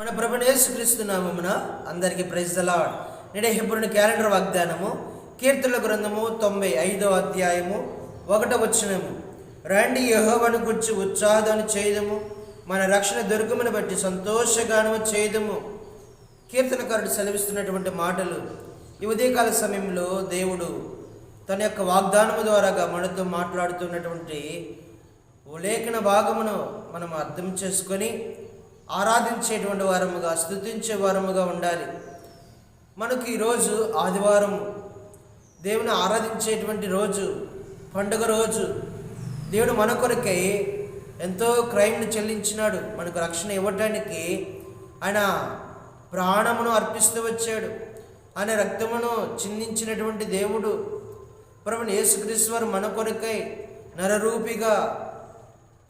మన ప్రభునేసుక్రీస్తు నామమున అందరికీ ప్రైజ్ దలాడ్ నేడే హిబ్రుని క్యాలెండర్ వాగ్దానము కీర్తన గ్రంథము తొంభై ఐదో అధ్యాయము ఒకటో వచనము. రండి యహోవను గుర్చి ఉత్సాహాన్ని చేయదము. మన రక్షణ దుర్గమును బట్టి సంతోషగానము చేయదము. కీర్తనకారుడు సెలవిస్తున్నటువంటి మాటలు ఈ ఉదయకాల సమయంలో దేవుడు తన యొక్క వాగ్దానము ద్వారాగా మనతో మాట్లాడుతున్నటువంటి లేఖన భాగమును మనం అర్థం చేసుకొని ఆరాధించేటువంటి వారముగా స్థుతించే వారముగా ఉండాలి. మనకు ఈరోజు ఆదివారం దేవుని ఆరాధించేటువంటి రోజు పండుగ రోజు. దేవుడు మన కొరకై ఎంతో క్రైమ్ని చెల్లించినాడు. మనకు రక్షణ ఇవ్వటానికి ఆయన ప్రాణమును అర్పిస్తూ వచ్చాడు. ఆయన రక్తమును చిందించినటువంటి దేవుడు ప్రభుని యేసుక్రీశ్వరు మన కొరకై నరరూపిగా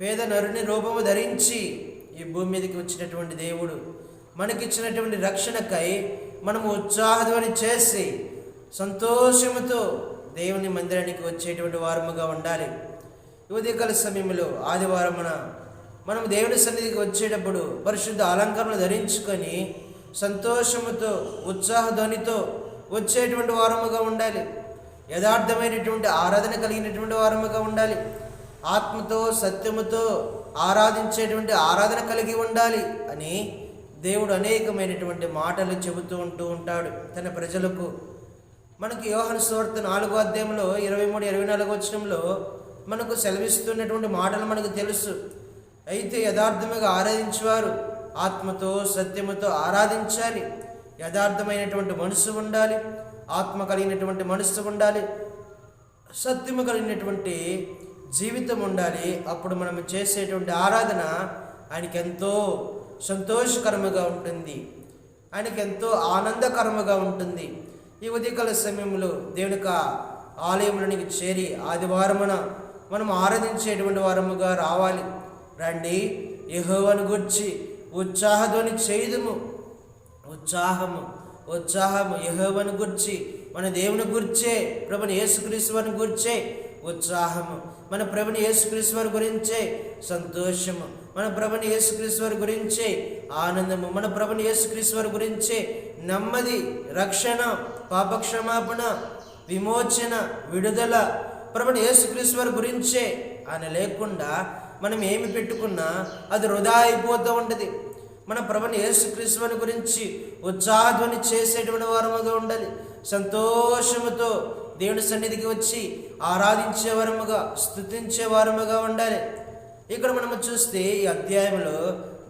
పేద నరుని రూపము ధరించి ఈ భూమి మీదకి వచ్చినటువంటి దేవుడు మనకిచ్చినటువంటి రక్షణకై మనము ఉత్సాహధ్వని చేసి సంతోషముతో దేవుని మందిరానికి వచ్చేటువంటి వారముగా ఉండాలి. ఉదయకాల సమయంలో ఆదివారమున మనం దేవుని సన్నిధికి వచ్చేటప్పుడు పరిశుద్ధ అలంకరణలు ధరించుకొని సంతోషముతో ఉత్సాహధ్వనితో వచ్చేటువంటి వారముగా ఉండాలి. యథార్థమైనటువంటి ఆరాధన కలిగినటువంటి వారముగా ఉండాలి. ఆత్మతో సత్యముతో ఆరాధించేటువంటి ఆరాధన కలిగి ఉండాలి అని దేవుడు అనేకమైనటువంటి మాటలు చెబుతూ ఉంటూ ఉంటాడు తన ప్రజలకు. మనకి యోహన సువార్త నాలుగో అధ్యాయంలో ఇరవై మూడు ఇరవై నాలుగు వచనంలో మనకు సెలవిస్తున్నటువంటి మాటలు మనకు తెలుసు. అయితే యథార్థముగా ఆరాధించేవారు ఆత్మతో సత్యముతో ఆరాధించాలి. యథార్థమైనటువంటి మనసు ఉండాలి. ఆత్మ కలిగినటువంటి మనసు ఉండాలి. సత్యము కలిగినటువంటి జీవితం ఉండాలి అప్పుడు మనం చేసేటువంటి ఆరాధన ఆయనకి ఎంతో సంతోషకరముగా ఉంటుంది. ఆయనకి ఎంతో ఆనందకరముగా ఉంటుంది. ఈ ఉదయకాల సమయంలో దేవుని ఆలయంలోనికి చేరి ఆదివారమున మనం ఆరాధించేటువంటి వారముగా రావాలి. రండి యహోవను గుర్చి ఉత్సాహధ్వని చేయుదుము. ఉత్సాహము ఉత్సాహము. యహోవను గుర్చి మన దేవుని గుర్చే ప్రభుని యేసుక్రీశ్వరుని గుర్చే ఉత్సాహము. మన ప్రభుని యేసుక్రీశ్వర్ గురించే సంతోషము. మన ప్రభుని యేసుక్రీశ్వర్ గురించే ఆనందము. మన ప్రభుని యేసుక్రీశ్వర్ గురించే నెమ్మది రక్షణ పాపక్షమాపణ విమోచన విడుదల. ప్రభుని యేసుక్రీశ్వర్ గురించే ఆయన లేకుండా మనం ఏమి పెట్టుకున్నా అది వృధా అయిపోతూ ఉంటుంది. మన ప్రభుని యేసుక్రీస్తుని గురించి ఉత్సాహధ్వని చేసేటువంటి వారముగా ఉండాలి. సంతోషముతో దేవుని సన్నిధికి వచ్చి ఆరాధించే వారముగా స్థుతించే వారముగా ఉండాలి. ఇక్కడ మనము చూస్తే ఈ అధ్యాయంలో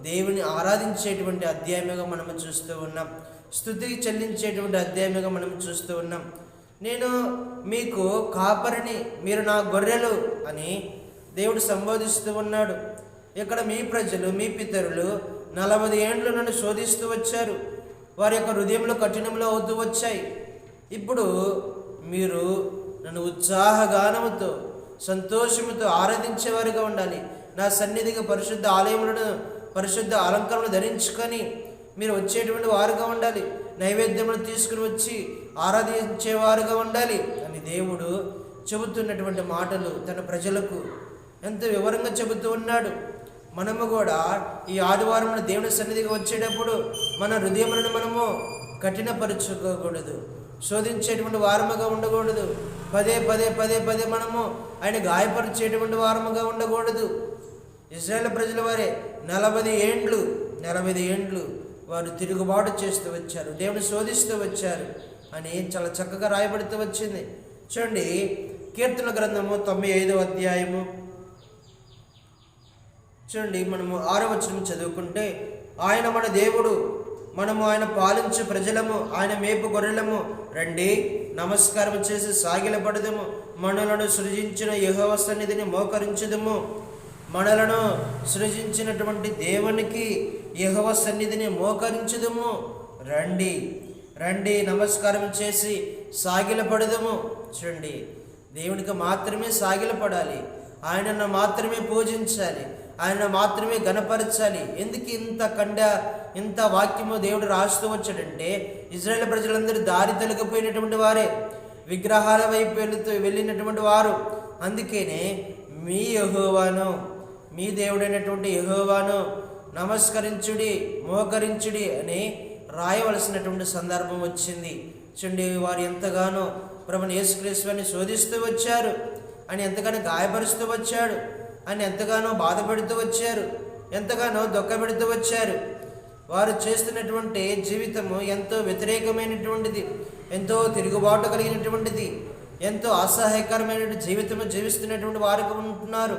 దేవుని ఆరాధించేటువంటి అధ్యాయముగా మనము చూస్తూ ఉన్నాం. స్థుతికి చెల్లించేటువంటి అధ్యాయముగా మనం చూస్తూ ఉన్నాం. నేను మీకు కాపరిని మీరు నా గొర్రెలు అని దేవుడు సంబోధిస్తూ ఉన్నాడు. ఇక్కడ మీ ప్రజలు మీ పితరులు నలభై ఏండ్లు నన్ను శోధిస్తూ వచ్చారు. వారి యొక్క హృదయంలో కఠినంలో అవుతూ వచ్చాయి. ఇప్పుడు మీరు నన్ను ఉత్సాహగానముతో సంతోషముతో ఆరాధించేవారుగా ఉండాలి. నా సన్నిధిగా పరిశుద్ధ ఆలయములను పరిశుద్ధ అలంకరణలు ధరించుకొని మీరు వచ్చేటువంటి వారుగా ఉండాలి. నైవేద్యములు తీసుకుని వచ్చి ఆరాధించేవారుగా ఉండాలి. అని దేవుడు చెబుతున్నటువంటి మాటలు తన ప్రజలకు ఎంత వివరంగా చెబుతూ ఉన్నాడు. మనము కూడా ఈ ఆదివారం దేవుని సన్నిధికి వచ్చేటప్పుడు మన హృదయములను మనము కఠినపరుచుకోకూడదు. శోధించేటువంటి వారముగా ఉండకూడదు. పదే పదే పదే పదే మనము ఆయన గాయపరిచేటువంటి వారముగా ఉండకూడదు. ఇజ్రాయేల్ ప్రజల వారే నలభై ఏండ్లు నలభై ఏండ్లు వారు తిరుగుబాటు చేస్తూ వచ్చారు దేవుని శోధిస్తూ వచ్చారు అని చాలా చక్కగా రాయబడుతూ వచ్చింది. చూడండి కీర్తన గ్రంథము తొంభై ఐదో అధ్యాయము. చూడండి మనము ఆరో వచనం చదువుకుంటే ఆయన మన దేవుడు మనము ఆయన పాలించు ప్రజలము ఆయన మేపు గొర్రెలము. రండి నమస్కారం చేసి సాగిలపడదము. మనలను సృజించిన యహోవ సన్నిధిని మోకరించదము. మనలను సృజించినటువంటి దేవునికి యహోవ సన్నిధిని మోకరించదము. రండి రండి నమస్కారం చేసి సాగిలపడదము. చూడండి దేవునికి మాత్రమే సాగిలపడాలి. ఆయనను మాత్రమే పూజించాలి. ఆయన మాత్రమే గణపరచాలి ఎందుకు ఇంత కండ ఇంత వాక్యము దేవుడు రాస్తూ వచ్చాడంటే ఇజ్రాయేల్ ప్రజలందరూ దారి తొలగిపోయినటువంటి వారే. విగ్రహాల వైపు వెళుతూ వెళ్ళినటువంటి వారు. అందుకనే మీ యహోవాను మీ దేవుడైనటువంటి యహోవాను నమస్కరించుడి మోకరించుడి అని రాయవలసినటువంటి సందర్భం వచ్చింది. చూడండి వారు ఎంతగానో ప్రభుని యేసుక్రీస్తుని శోధిస్తూ వచ్చారు. అని ఎంతగానో గాయపరుస్తూ వచ్చాడు. అని ఎంతగానో బాధపడుతూ వచ్చారు. ఎంతగానో దుఃఖపెడుతూ వచ్చారు. వారు చేస్తున్నటువంటి జీవితము ఎంతో వ్యతిరేకమైనటువంటిది ఎంతో తిరుగుబాటు కలిగినటువంటిది ఎంతో అసహాయకరమైన జీవితము జీవిస్తున్నటువంటి వారికి ఉంటున్నారు.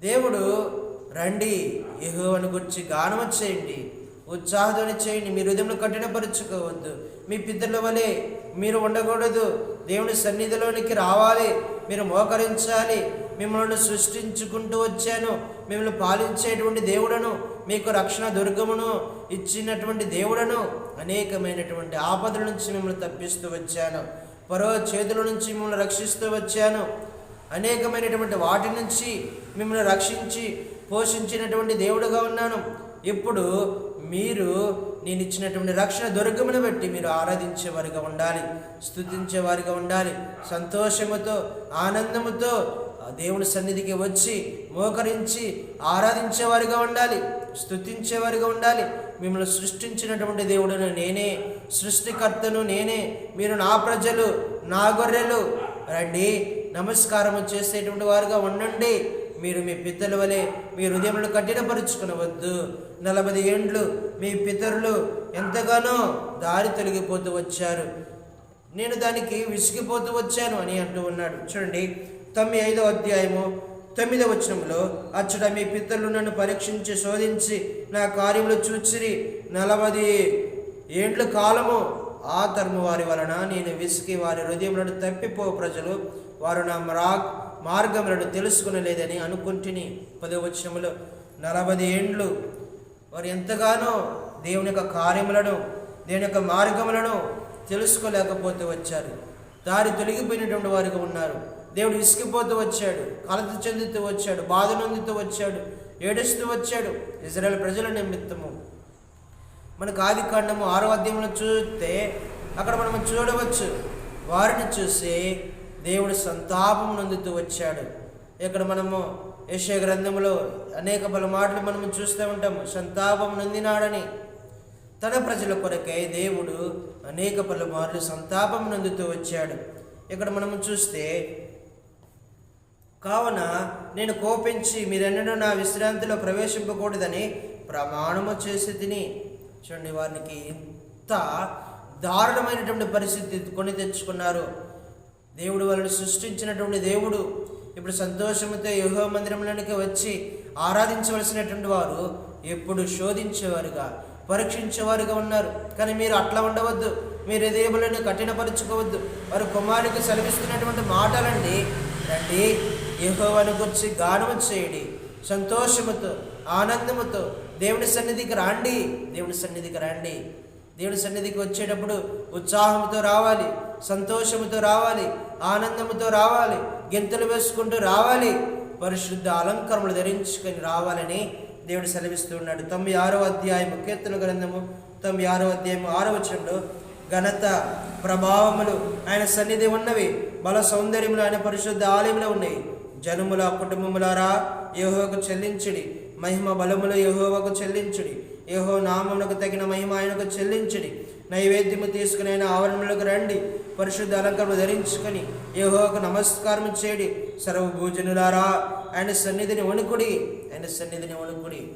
దేవుడు రండి యహోవను గురించి గానము చేయండి. ఉత్సాహధ్వని చేయండి. మీ హృదయంలో కఠినపరుచుకోవద్దు. మీ పిద్దల వలె మీరు ఉండకూడదు. దేవుని సన్నిధిలోనికి రావాలి. మీరు మోకరించాలి. మిమ్మల్ని సృష్టించుకుంటూ వచ్చాను. మిమ్మల్ని పాలించేటువంటి దేవుడను మీకు రక్షణ దుర్గమును ఇచ్చినటువంటి దేవుడను అనేకమైనటువంటి ఆపదల నుంచి మిమ్మల్ని తప్పిస్తూ వచ్చాను. పరో చేతుల నుంచి మిమ్మల్ని రక్షిస్తూ వచ్చాను. అనేకమైనటువంటి వాటి నుంచి మిమ్మల్ని రక్షించి పోషించినటువంటి దేవుడుగా ఉన్నాను. ఇప్పుడు మీరు నేను ఇచ్చినటువంటి రక్షణ దుర్గమును బట్టి మీరు ఆరాధించేవారిగా ఉండాలి స్తుతించేవారిగా ఉండాలి. సంతోషముతో ఆనందముతో దేవుని సన్నిధికి వచ్చి మోకరించి ఆరాధించేవారిగా ఉండాలి స్థుతించేవారిగా ఉండాలి. మిమ్మల్ని సృష్టించినటువంటి దేవుడును నేనే సృష్టికర్తను నేనే మీరు నా ప్రజలు నా గొర్రెలు. రండి నమస్కారం చేసేటువంటి వారుగా ఉండండి. మీరు మీ పితరుల వలె మీ హృదయములను కఠినపరుచుకునవద్దు. నలభై ఏండ్లు మీ పితరులు ఎంతగానో దారి తొలగిపోతూ వచ్చారు. నేను దానికి విసిగిపోతూ వచ్చాను అని అంటూ ఉన్నాడు. చూడండి తొమ్మిది ఐదో అధ్యాయము తొమ్మిదవ వచనంలో అచ్చట మీ పితరులు నన్ను పరీక్షించి శోధించి నా కార్యములు చూచిరి. నలభది ఏండ్ల కాలము? ఆ తరము వారి వలన నేను విసికి వారి హృదయములను తప్పిపో ప్రజలు వారు నా మ్రా మార్గములను తెలుసుకునలేదని అనుకుంటుని. పదవ వచనములో నలభై ఏండ్లు? వారు ఎంతగానో దేవుని యొక్క కార్యములను దేవుని యొక్క మార్గములను తెలుసుకోలేకపోతే వచ్చారు. దారి తొలగిపోయినటువంటి వారిగా ఉన్నారు. దేవుడు ఇసుకిపోతూ వచ్చాడు కలత చెందుతూ వచ్చాడు బాధ నొందుతూ వచ్చాడు ఏడుస్తూ వచ్చాడు. ఇజ్రాయెల్ ప్రజల నిమిత్తము. మనకు ఆది కాండము ఆరో అధ్యాయంలో చూస్తే అక్కడ మనం చూడవచ్చు. వారిని చూసి దేవుడు సంతాపం నొందుతూ వచ్చాడు. ఇక్కడ మనము యశ గ్రంథంలో అనేక పలు మాటలు మనము చూస్తూ ఉంటాము. సంతాపం నొందినాడని. తన ప్రజల కొరకై దేవుడు అనేక పలు మార్లు సంతాపం నందుతూ వచ్చాడు. ఇక్కడ మనము చూస్తే కావున నేను కోపించి మీరెన్నడూ నా విశ్రాంతిలో ప్రవేశింపకూడదని ప్రమాణము చేసి తిని చూడండి వారికి ఇంత దారుణమైనటువంటి పరిస్థితి కొని తెచ్చుకున్నారు. దేవుడు వాళ్ళని సృష్టించినటువంటి దేవుడు ఇప్పుడు సంతోషంతో యుహో మందిరంలోనికి వచ్చి ఆరాధించవలసినటువంటి వారు ఎప్పుడు శోధించేవారుగా పరీక్షించేవారుగా ఉన్నారు. కానీ మీరు అట్లా ఉండవద్దు మీరు హృదయములను కఠినపరుచుకోవద్దు. వారు కుమారుడికి సెలవిస్తున్నటువంటి మాటలండి రండి. యహోవను గుర్చి గానము చేయండి. సంతోషముతో ఆనందముతో దేవుని సన్నిధికి రాండి దేవుని సన్నిధికి రండి. దేవుని సన్నిధికి వచ్చేటప్పుడు ఉత్సాహంతో రావాలి సంతోషముతో రావాలి ఆనందముతో రావాలి గెంతులు వేసుకుంటూ రావాలి పరిశుద్ధ అలంకరములు ధరించుకొని రావాలని దేవుడు సెలవిస్తున్నాడు తొంభై ఆరో అధ్యాయము కీర్తన గ్రంథము తొంభై ఆరో అధ్యాయము ఆరో వచనంలో ఘనత ప్రభావములు ఆయన సన్నిధి ఉన్నవి బల సౌందర్యములు ఆయన పరిశుద్ధ ఆలయములు ఉన్నాయి జనుముల కుటుంబములారా యహోకు చెల్లించుడి. మహిమ బలములు యహోవకు చెల్లించుడి. యహో నామమునకు తగిన మహిమ ఆయనకు చెల్లించుడి. నైవేద్యము తీసుకుని ఆయన ఆవరణములకు రండి. పరిశుద్ధ అలంకరణ ధరించుకొని యహోకు నమస్కారం చేయడి సర్వభూజనులారా ఆయన సన్నిధిని వణుకుడి. ఆయన సన్నిధిని వణుకుడి.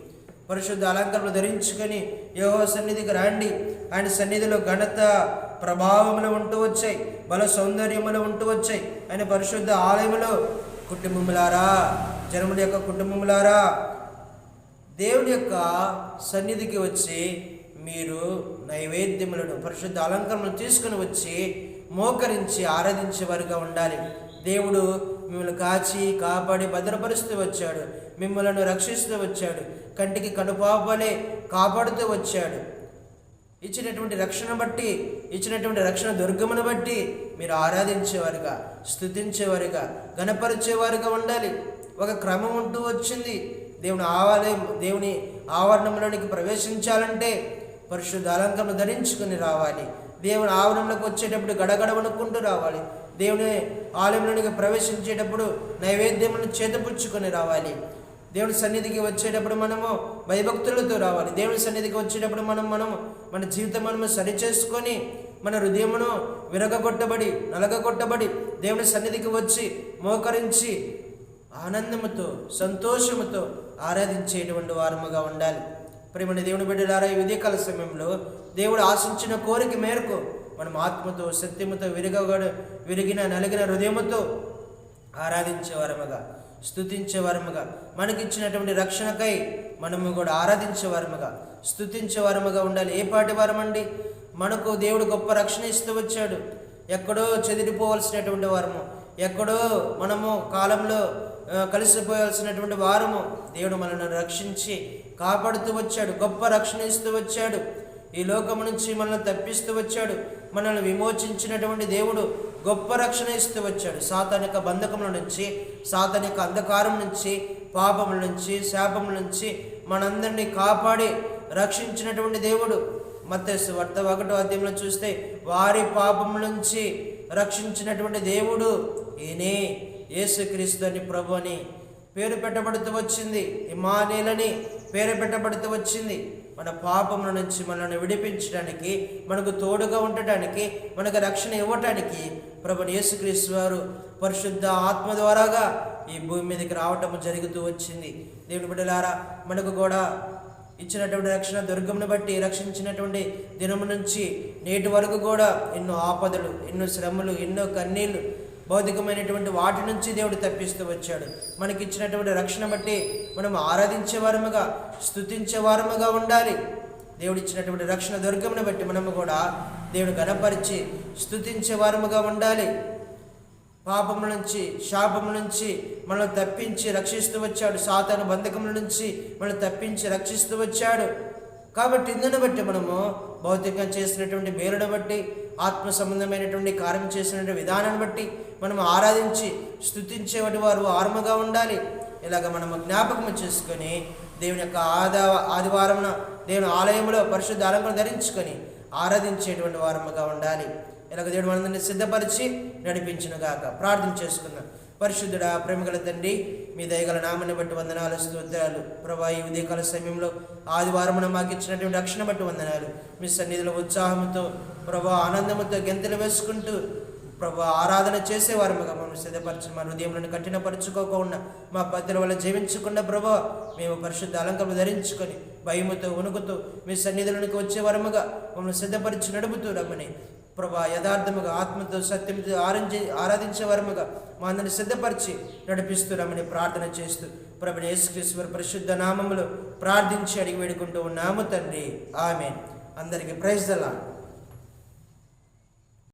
పరిశుద్ధ అలంకరణ ధరించుకొని యహో సన్నిధికి రండి. ఆయన సన్నిధిలో ఘనత ప్రభావములు ఉంటూ వచ్చాయి. బల సౌందర్యములు ఉంటూ వచ్చాయి. ఆయన పరిశుద్ధ ఆలయములో కుటుంబములారా జనముడి యొక్క కుటుంబములారా దేవుడి యొక్క సన్నిధికి వచ్చి మీరు నైవేద్యములను పరిశుద్ధ అలంకరణలు తీసుకుని వచ్చి మోకరించి ఆరాధించే వారిగా ఉండాలి. దేవుడు మిమ్మల్ని కాచి కాపాడి భద్రపరుస్తూ వచ్చాడు. మిమ్మల్ని రక్షిస్తూ వచ్చాడు. కంటికి కనుపాపలే కాపాడుతూ వచ్చాడు. ఇచ్చినటువంటి రక్షణ బట్టి ఇచ్చినటువంటి రక్షణ దుర్గమును బట్టి మీరు ఆరాధించేవారుగా స్థుతించేవారుగా గణపరిచేవారుగా ఉండాలి. ఒక క్రమం ఉంటూ వచ్చింది. దేవుని ఆవాలయం దేవుని ఆవరణంలోనికి ప్రవేశించాలంటే పరిశుద్ధ అలంకరణ ధరించుకుని రావాలి. దేవుని ఆవరణంలోకి వచ్చేటప్పుడు గడగడవనుకుంటూ రావాలి. దేవుని ఆలయంలోనికి ప్రవేశించేటప్పుడు నైవేద్యములను చేతపుచ్చుకొని రావాలి. దేవుని సన్నిధికి వచ్చేటప్పుడు మనము భయభక్తులతో రావాలి. దేవుని సన్నిధికి వచ్చేటప్పుడు మనం మనము మన జీవితం మనము సరిచేసుకొని మన హృదయమును విరగగొట్టబడి నలగగొట్టబడి దేవుని సన్నిధికి వచ్చి మోకరించి ఆనందముతో సంతోషముతో ఆరాధించేటువంటి వారముగా ఉండాలి. ప్రేమని దేవుని బిడ్డలారా ఈ విధికాల సమయంలో దేవుడు ఆశించిన కోరిక మేరకు మనం ఆత్మతో సత్యముతో విరగగడ విరిగిన నలిగిన హృదయముతో ఆరాధించే వారముగా స్థుతించవరముగా మనకిచ్చినటువంటి రక్షణకై మనము కూడా ఆరాధించే స్థుతించేవారముగా ఉండాలి. ఏ పాటి వరమండి? మనకు దేవుడు గొప్ప రక్షణ ఇస్తూ వచ్చాడు. ఎక్కడో చెదిరిపోవలసినటువంటి వారము. ఎక్కడో మనము కాలంలో కలిసిపోయాల్సినటువంటి వారము. దేవుడు మనల్ని రక్షించి కాపాడుతూ వచ్చాడు. గొప్ప రక్షణ ఇస్తూ వచ్చాడు. ఈ లోకము నుంచి మనల్ని తప్పిస్తూ వచ్చాడు. మనల్ని విమోచించినటువంటి దేవుడు గొప్ప రక్షణ ఇస్తూ వచ్చాడు. సాతానిక బంధకముల నుంచి సాతానిక అంధకారం నుంచి పాపముల నుంచి శాపముల నుంచి మనందరినీ కాపాడి రక్షించినటువంటి దేవుడు. మత్స్సు వర్త ఒకటో అధ్యాయంలో చూస్తే వారి పాపం నుంచి రక్షించినటువంటి దేవుడు ఈయనే యేసుక్రీస్తు అని ప్రభు అని పేరు పెట్టబడుతూ వచ్చింది. ఇమానేలని పేరు పెట్టబడుతూ వచ్చింది. మన పాపముల నుంచి మనల్ని విడిపించడానికి మనకు తోడుగా ఉండటానికి మనకు రక్షణ ఇవ్వటానికి ప్రభుని యేసుక్రీస్తు వారు పరిశుద్ధ ఆత్మ ద్వారాగా ఈ భూమి మీదకి రావటం జరుగుతూ వచ్చింది. దేవుని బిడ్డలారా మనకు కూడా ఇచ్చినటువంటి రక్షణ దుర్గమును బట్టి రక్షించినటువంటి దినము నుంచి నేటి వరకు కూడా ఎన్నో ఆపదలు ఎన్నో శ్రమలు ఎన్నో కన్నీళ్ళు భౌతికమైనటువంటి వాటి నుంచి దేవుడు తప్పిస్తూ వచ్చాడు. మనకి ఇచ్చినటువంటి రక్షణ బట్టి మనం ఆరాధించే వారముగా వారముగా ఉండాలి. దేవుడు ఇచ్చినటువంటి రక్షణ దుర్గమును బట్టి మనము కూడా దేవుడు గణపరిచి స్థుతించేవారముగా ఉండాలి. పాపము నుంచి శాపము నుంచి మనల్ని తప్పించి రక్షిస్తూ వచ్చాడు. సాతాను బంధకముల నుంచి మనల్ని తప్పించి రక్షిస్తూ వచ్చాడు. కాబట్టి ఇందును బట్టి మనము భౌతికంగా చేసినటువంటి మేలును బట్టి ఆత్మ సంబంధమైనటువంటి కార్యం చేసినటువంటి విధానాన్ని బట్టి మనం ఆరాధించి స్థుతించేవాటి వారు ఆర్మగా ఉండాలి. ఇలాగ మనము జ్ఞాపకం చేసుకొని దేవుని యొక్క ఆదా ఆదివారం దేవుని ఆలయంలో పరిశుద్ధ ఆలయంలో ధరించుకొని ఆరాధించేటువంటి వారముగా ఉండాలి. ఇలాగ దేవుడు మనందరినీ సిద్ధపరిచి నడిపించునుగాక. ప్రార్థన చేసుకుందాం. పరిశుద్ధుడా ప్రేమగల తండ్రి మీ దయగల నామని బట్టి వందనాలు స్తోత్రాలు. ప్రభా ఈ ఉదయకాల సమయంలో ఆదివారమున మాకు ఇచ్చినటువంటి రక్షణ బట్టి వందనాలు. మీ సన్నిధిలో ఉత్సాహంతో ప్రభా ఆనందంతో గెంతులు వేసుకుంటూ ప్రభా ఆరాధన చేసేవారముగా మమ్మల్ని సిద్ధపరచు మా హృదయంలో కఠినపరుచుకోకుండా మా పద్ధతుల వల్ల జీవించకుండా ప్రభా మేము పరిశుద్ధ అలంకరణ ధరించుకొని భయముతో వణుకుతూ మీ సన్నిధులకు వచ్చే వరముగా మమ్మల్ని సిద్ధపరిచి నడుపుతూ రమ్మని. ప్రభా యథార్థముగా ఆత్మతో సత్యంతో ఆరంజి ఆరాధించే వరముగా మా అందరిని సిద్ధపరిచి నడిపిస్తూ రమ్మని ప్రార్థన చేస్తూ ప్రభు యేసుక్రీశ్వర పరిశుద్ధ నామములు ప్రార్థించి అడిగి వేడుకుంటూ ఉన్నాము తండ్రి. ఆమె అందరికీ ప్రైజ్ దలా